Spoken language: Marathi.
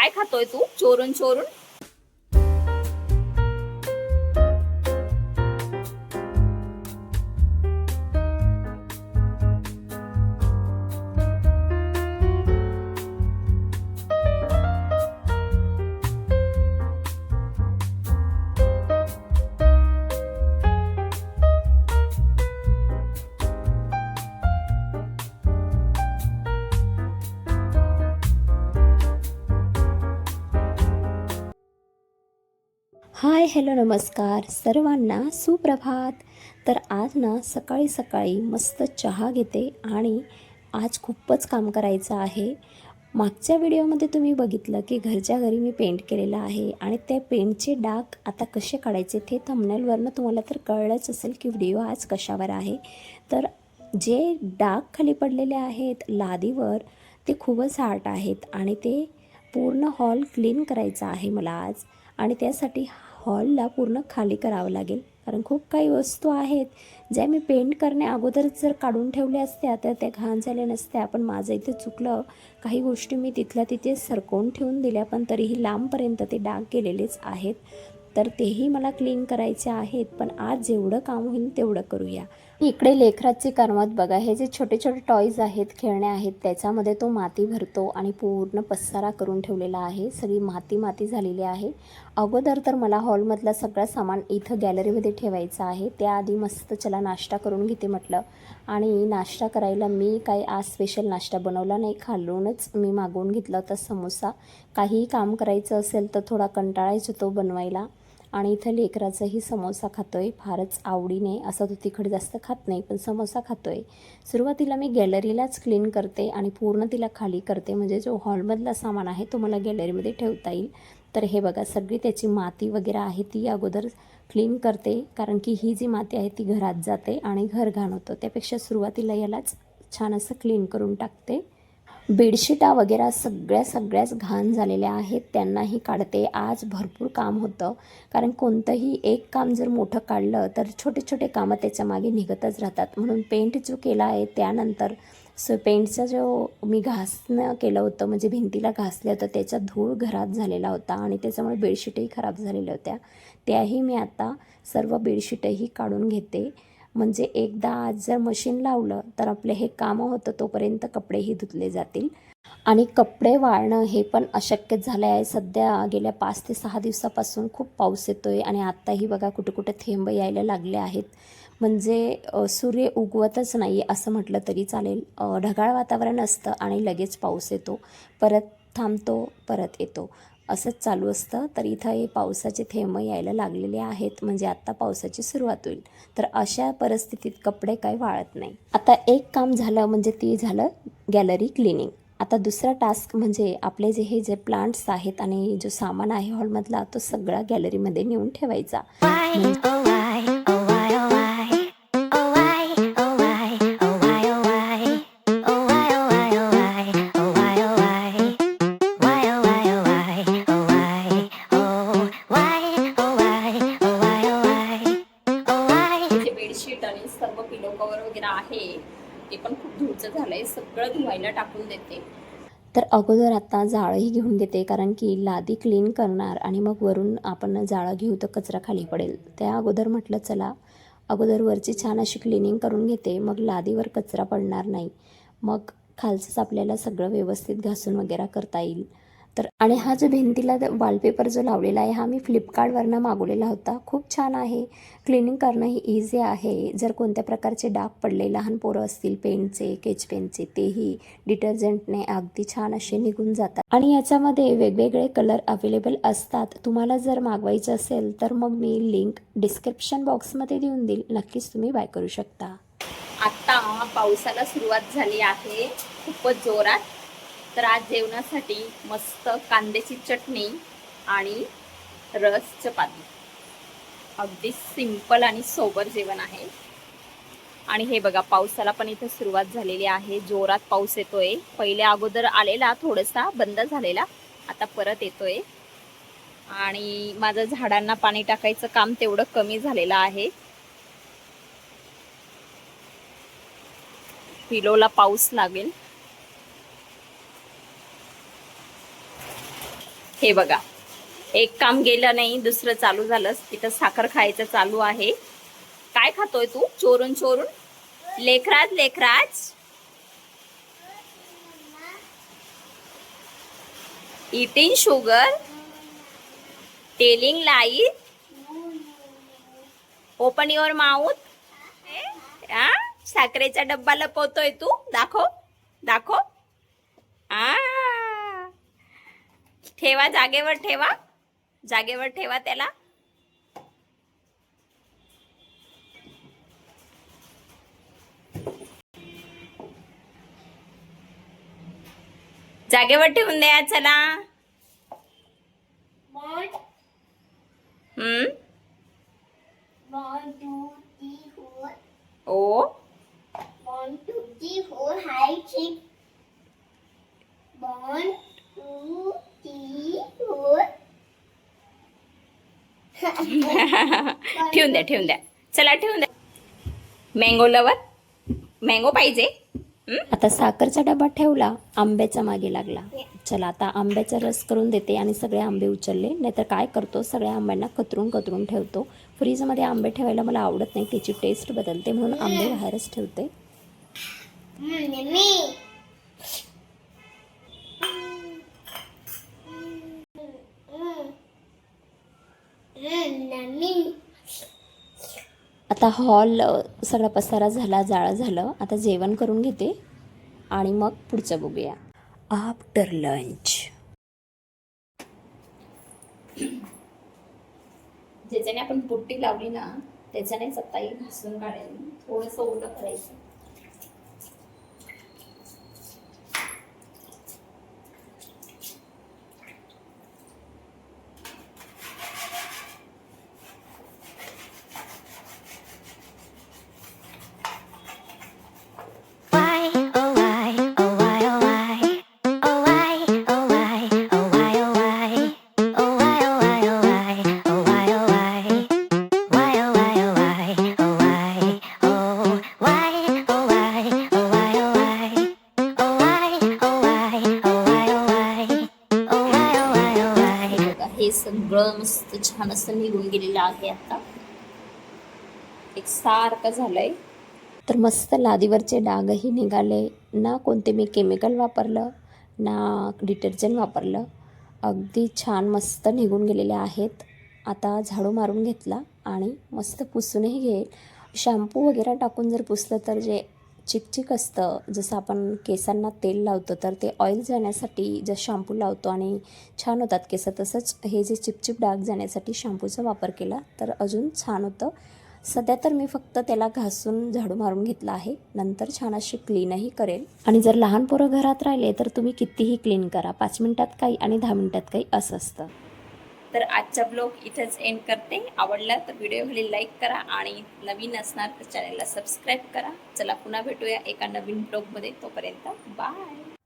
काय खातोय तू चोरून चोरून हाय हॅलो नमस्कार सर्वांना. सुप्रभात. तर आज ना सकाळी सकाळी मस्त चहा घेते आणि आज खूपच काम करायचं आहे. मागच्या व्हिडिओमध्ये तुम्ही बघितलं की घरच्या घरी मी पेंट केलेलं आहे आणि त्या पेंटचे डाग आता कसे काढायचे ते थंबनेलवरनं तुम्हाला तर कळलंच असेल की व्हिडिओ आज कशावर आहे. तर जे डाग खाली पडलेले आहेत लादीवर ते खूपच हार्ट आहेत आणि ते पूर्ण हॉल क्लीन करायचा आहे मला आज. आणि त्यासाठी हॉलला पूर्ण खाली करावं लागेल. कारण खूप काही वस्तू आहेत ज्या मी पेंट करण्या अगोदरच जर काढून ठेवल्या असत्या तर त्या घाण झाल्या नसत्या. पण माझं इथे चुकलं काही गोष्टी मी तिथल्या तिथे सरकवून ठेवून दिल्या पण तरीही लांबपर्यंत ते डाग गेलेलेच आहेत. तर तेही मला क्लीन करायचे आहेत पण आज जेवढं काम होईल तेवढं करूया. इकडे लेकराची करमत बघा हे जे छोटे छोटे टॉईज आहेत खेळणे आहेत त्याच्यामध्ये तो माती भरतो आणि पूर्ण पसारा करून ठेवलेला आहे. सगळी माती माती झालेली आहे. अगोदर तर मला हॉलमधलं सगळं सामान इथं गॅलरीमध्ये ठेवायचं आहे. त्याआधी मस्त चला नाश्ता करून घेते म्हटलं. आणि नाश्ता करायला मी काही आज स्पेशल नाश्ता बनवला नाही. खालूनच मी मागवून घेतला होता समोसा. काहीही काम करायचं असेल तर थोडा कंटाळायचो तो बनवायला. आणि इथं लेकराचाही समोसा खातोय. फारच आवडीने. असं तो तिखट जास्त खात नाही पण समोसा खातोय. सुरुवातीला मी गॅलरीलाच क्लीन करते आणि पूर्ण तिला खाली करते. म्हणजे जो हॉलमधला सामान आहे तो मला गॅलरीमध्ये ठेवता येईल. तर हे बघा सगळी त्याची माती वगैरे आहे ती अगोदर क्लीन करते. कारण की ही जी माती आहे ती घरात जाते आणि घर घाण होतं त्यापेक्षा सुरुवातीला यालाच छान असं क्लीन करून टाकते. बेडशीटा वगैरे सगळ्या सगळ्याच घाण झालेल्या आहेत. त्यांनाही काढते. आज भरपूर काम होतं. कारण कोणतंही एक काम जर मोठं काढलं तर छोटे छोटे कामं त्याच्यामागे निघतच राहतात. म्हणून पेंट जो केला आहे त्यानंतर सो पेंटचा जो मी घासणं केलं होतं म्हणजे भिंतीला घासलं होतं त्याचा धूळ घरात झालेला होता आणि त्याच्यामुळे बेडशीटही खराब झालेल्या होत्या. त्याही मी आता सर्व बेडशीटही काढून घेते. म्हणजे एकदा आज जर मशीन लावलं तर आपले हे कामं होतं तोपर्यंत कपडेही धुतले जातील. आणि कपडे वाळणं हे पण अशक्य झालं आहे. सध्या गेल्या पाच ते सहा दिवसापासून खूप पाऊस येतो आहे आणि आत्ताही बघा कुठे कुठे थेंब यायला लागले आहेत. म्हणजे सूर्य उगवतच नाही असं म्हटलं तरी चालेल. ढगाळ वातावरण असतं आणि लगेच पाऊस येतो. परत थांबतो परत येतो. असंच चालू असतं. तर इथं हे पावसाचे थेंब यायला लागलेले आहेत. म्हणजे आत्ता पावसाची सुरुवात होईल. तर अशा परिस्थितीत कपडे काही वाळत नाही. आता एक काम झालं म्हणजे ते झालं गॅलरी क्लिनिंग. आता दुसरा टास्क म्हणजे आपले जे हे जे प्लांट्स आहेत आणि जो सामान आहे हॉलमधला तो सगळा गॅलरीमध्ये नेऊन ठेवायचा. Oh, oh, वगैरे आहे ते पण खूप धुळचं झालंय सगळं धुवायला टाकून देते. तर अगोदर आता जाळंही घेऊन देते कारण की लादी क्लीन करणार आणि मग वरून आपण जाळं घेऊ तर कचरा खाली पडेल. त्या अगोदर म्हटलं चला अगोदर वरची छान अशी क्लिनिंग करून घेते मग लादीवर कचरा पडणार नाही. मग खालचंच आपल्याला सगळं व्यवस्थित घासून वगैरे करता येईल. तर आणि हा जो भिंतीला वॉलपेपर जो लावलेला आहे हा मी फ्लिपकार्टवरनं मागवलेला होता. खूप छान आहे. क्लिनिंग करणं ही इझी आहे. जर कोणत्या प्रकारचे डाग पडले लहान पोरं असतील पेनचे केच पेनचे तेही डिटर्जंटने अगदी छान असे निघून जातात. आणि याच्यामध्ये वेगवेगळे कलर अवेलेबल असतात. तुम्हाला जर मागवायचं असेल तर मग मी लिंक डिस्क्रिप्शन बॉक्समध्ये देऊन देईल. नक्कीच तुम्ही बाय करू शकता. आत्ता पावसाला सुरुवात झाली आहे. खूपच जोरात तर आज जेवणासाठी मस्त कांद्याची चटणी आणि रस चपाती. अगदी सिंपल आणि सोबर जेवण आहे. आणि हे बघा पावसाला पण इथे सुरुवात झालेली आहे. जोरात पाऊस येतोय. पहिले अगोदर आलेला थोडासा बंद झालेला आता परत येतोय. आणि माझं झाडांना पाणी टाकायचं काम तेवढं कमी झालेलं आहे. पिलोला पाऊस लागेल. हे बघा. एक काम गेलं नाही दुसरं चालू झालं तिथं साखर खायचं चालू आहे. काय खातोय तू? चोरून चोरून? Lekhraj Lekhraj eating sugar telling light open your mouth साखरेचा डब्बा लपवतोय तू? दाखव. दाखव. आ ठेवा जागेवर ठेवा जागेवर ठेवा त्याला जागेवर ठेवून द्या चला हम्म One, two, three, four. ओ One, two, three, four. High. One, two, three, four. ठेवून द्या ठेवून द्या. चला ठेवून द्या. मँगो लवर मँगो पाहिजे? आता साखरचा डबा ठेवला आंब्याचा मागे लागला. चला आता आंब्याचा रस करून देते आणि सगळे आंबे उचलले. नाहीतर काय करतो सगळ्या आंब्यांना कतरून कतरून ठेवतो. फ्रीजमध्ये आंबे ठेवायला मला आवडत नाही त्याची टेस्ट बदलते म्हणून आंबे बाहेरच ठेवते. आता हॉल सगळा पसारा झाला जाळं झालं. आता जेवण करून घेते आणि मग पुढचं बघूया. आफ्टर लंच ज्याच्याने आपण पुट्टी लावली ना त्याच्याने सत्ताई घासून काढायची थोडंसं ओलं करायचं. हे सगळं मस्त छान असं निघून गेलेलं आहे आता. एक सारखं झालंय. तर मस्त लादीवरचे डागही निघाले. ना कोणते मी केमिकल वापरलं ना डिटर्जंट वापरलं. अगदी छान मस्त निघून गेलेले आहेत. आता झाडू मारून घेतला आणि मस्त पुसूनही घेईल. शॅम्पू वगैरे टाकून जर पुसलं तर जे चिकचिक असतं. जसं आपण केसांना तेल लावतो तर ते ऑइल जाण्यासाठी जर शॅम्पू लावतो आणि छान होतात केस तसंच हे जे चिपचिप डाग जाण्यासाठी शॅम्पूचा वापर केला तर अजून छान होतं. सध्या तर मी फक्त त्याला घासून झाडू मारून घेतला आहे. नंतर छान अशी क्लीनही करेल. आणि जर लहान पोरं घरात राहिले तर तुम्ही कितीही क्लीन करा. पाच मिनटात काही आणि दहा मिनटात काही असं असतं. तर आजचा ब्लॉग इथेच एंड करते. आवडला तर व्हिडिओ खाली लाईक करा आणि नवीन असणार तर चॅनलला सबस्क्राईब करा. चला पुन्हा भेटूया एका नवीन ब्लॉगमध्ये तोपर्यंत बाय